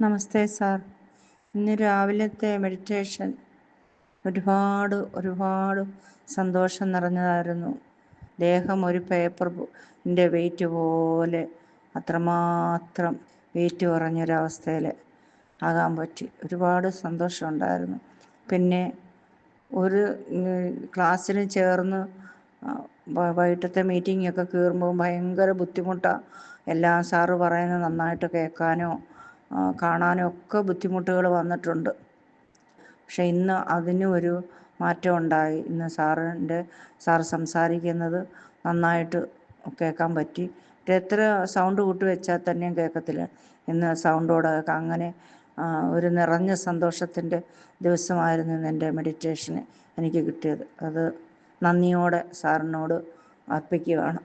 നമസ്തേ sir. ഇന്ന് രാവിലത്തെ meditation ഒരുപാട് ഒരുപാട് സന്തോഷം നിറഞ്ഞതായിരുന്നു. ദേഹം ഒരു പേപ്പറിന്റെ വെയിറ്റ് പോലെ അത്രമാത്രം വെയിറ്റ് കുറഞ്ഞൊരവസ്ഥയിൽ ആകാൻ പറ്റി. ഒരുപാട് സന്തോഷമുണ്ടായിരുന്നു പിന്നെ ഒരു ക്ലാസ്സിന് ചേർന്ന് വൈകിട്ടത്തെ മീറ്റിംഗ് ഒക്കെ കയറുമ്പോൾ ഭയങ്കര ബുദ്ധിമുട്ടാണ് എല്ലാം സാറ് പറയുന്നത് നന്നായിട്ട് കേൾക്കാനോ കാണാനും ഒക്കെ ബുദ്ധിമുട്ടുകൾ വന്നിട്ടുണ്ട്. പക്ഷെ ഇന്ന് അതിനും ഒരു മാറ്റം ഉണ്ടായി. ഇന്ന് സാറിന്റെ സാർ സംസാരിക്കുന്നത് നന്നായിട്ട് കേൾക്കാൻ പറ്റി. എത്ര സൗണ്ട് കൂട്ടി വെച്ചാൽ തന്നെയും കേൾക്കത്തില്ല. ഇന്ന് സൗണ്ടോടെ അങ്ങനെ ഒരു നിറഞ്ഞ സന്തോഷത്തിന്റെ ദിവസമായിരുന്നു എന്റെ മെഡിറ്റേഷന് എനിക്ക് കിട്ടിയത്. അത് നന്ദിയോടെ സാറിനോട് അർപ്പിക്കുകയാണ്.